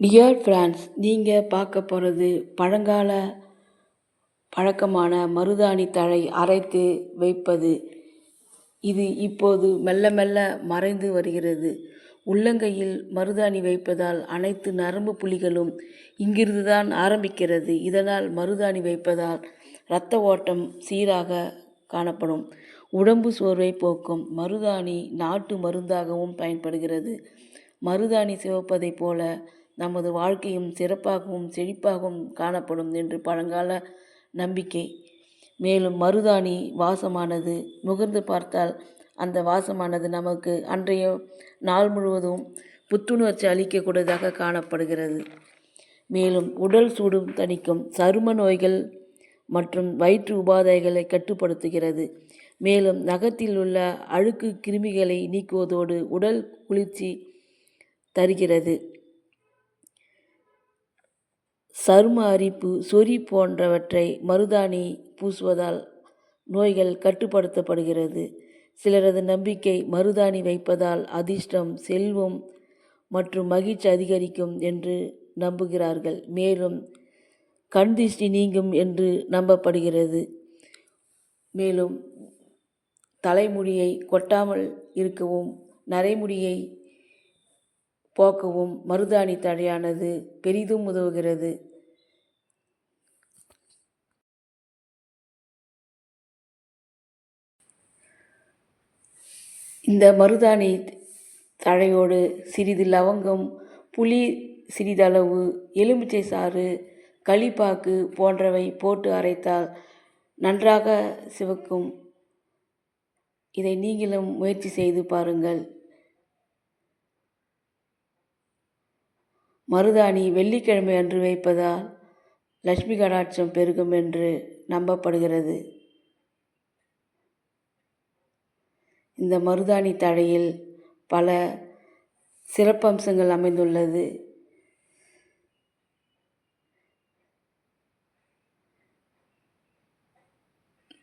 Dear France நீங்கள் பார்க்க போகிறது பழங்கால பழக்கமான மருதாணி தழை அரைத்து வைப்பது. இது இப்போது மெல்ல மெல்ல மறைந்து வருகிறது. உள்ளங்கையில் மருதாணி வைப்பதால் அனைத்து நரம்பு புலிகளும் இங்கிருந்து தான் ஆரம்பிக்கிறது. இதனால் மருதாணி வைப்பதால் இரத்த ஓட்டம் சீராக காணப்படும். உடம்பு சோர்வை போக்கும் மருதாணி நாட்டு மருந்தாகவும் பயன்படுகிறது. மருதாணி சிவப்பதைப் போல நமது வாழ்க்கையும் சிறப்பாகவும் செழிப்பாகவும் காணப்படும் என்று பழங்கால நம்பிக்கை. மேலும் மருதாணி வாசமானது முகர்ந்து பார்த்தால் அந்த வாசமானது நமக்கு அன்றைய நாள் முழுவதும் புத்துணர்ச்சி அளிக்கக்கூடியதாக காணப்படுகிறது. மேலும் உடல் சூடும் தணிக்கும் சரும நோய்கள் மற்றும் வயிற்று உபாதைகளை கட்டுப்படுத்துகிறது. மேலும் நகத்தில் உள்ள அழுக்கு கிருமிகளை நீக்குவதோடு உடல் குளிர்ச்சி தருகிறது. சரும அரிப்பு சொறி போன்றவற்றை மருதாணி பூசுவதால் நோய்கள் கட்டுப்படுத்தப்படுகிறது. சிலரது நம்பிக்கை மருதாணி வைப்பதால் அதிர்ஷ்டம் செல்வம் மற்றும் மகிழ்ச்சி அதிகரிக்கும் என்று நம்புகிறார்கள். மேலும் கண் திருஷ்டி நீங்கும் என்று நம்பப்படுகிறது. மேலும் தலைமுடியை கொட்டாமல் இருக்கவும் நரைமுடியை போக்கவும் மருதாணி தழையானது பெரிதும் உதவுகிறது. இந்த மருதாணி தழையோடு சிறிது லவங்கம் புளி சிறிதளவு எலுமிச்சை சாறு களிப்பாக்கு போன்றவை போட்டு அரைத்தால் நன்றாக சிவக்கும். இதை நீங்களும் முயற்சி செய்து பாருங்கள். மருதாணி வெள்ளிக்கிழமை அன்று வைப்பதால் லட்சுமி கடாட்சம் பெருகும் என்று நம்பப்படுகிறது. இந்த மருதாணி தழையில் பல சிறப்பம்சங்கள் அமைந்துள்ளது.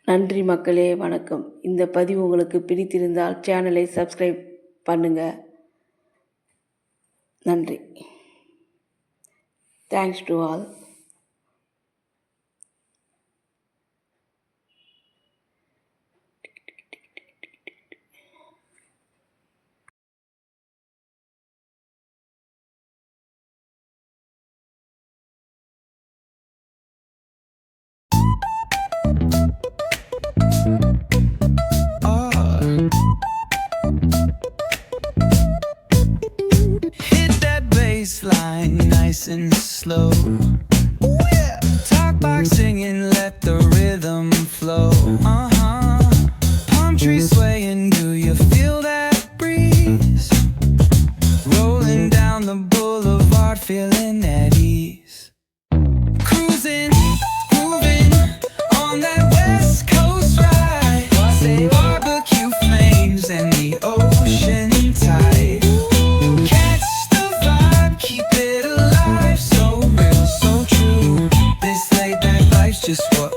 நன்றி மக்களே வணக்கம். இந்த பதிவு உங்களுக்கு பிடித்திருந்தால் சேனலை சப்ஸ்கிரைப் பண்ணுங்கள் நன்றி. Thanks to all that bass line nice and slow. Talk box singing, let the rhythm flow. Uh huh. Palm trees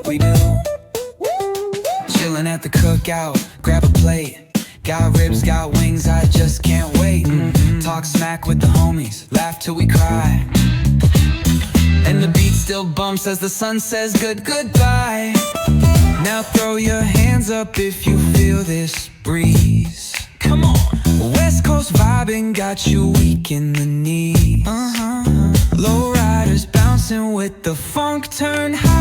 what we do. Chilling at the cookout, grab a plate. Got ribs, got wings, I just can't wait. Mm, Talk smack with the homies, laugh till we cry. And the beat still bumps as the sun says good goodbye. Now throw your hands up if you feel this breeze. Come on. West Coast vibing got you weak in the knees. Uh-huh. Low riders bouncing with the funk turn high.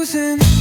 losing.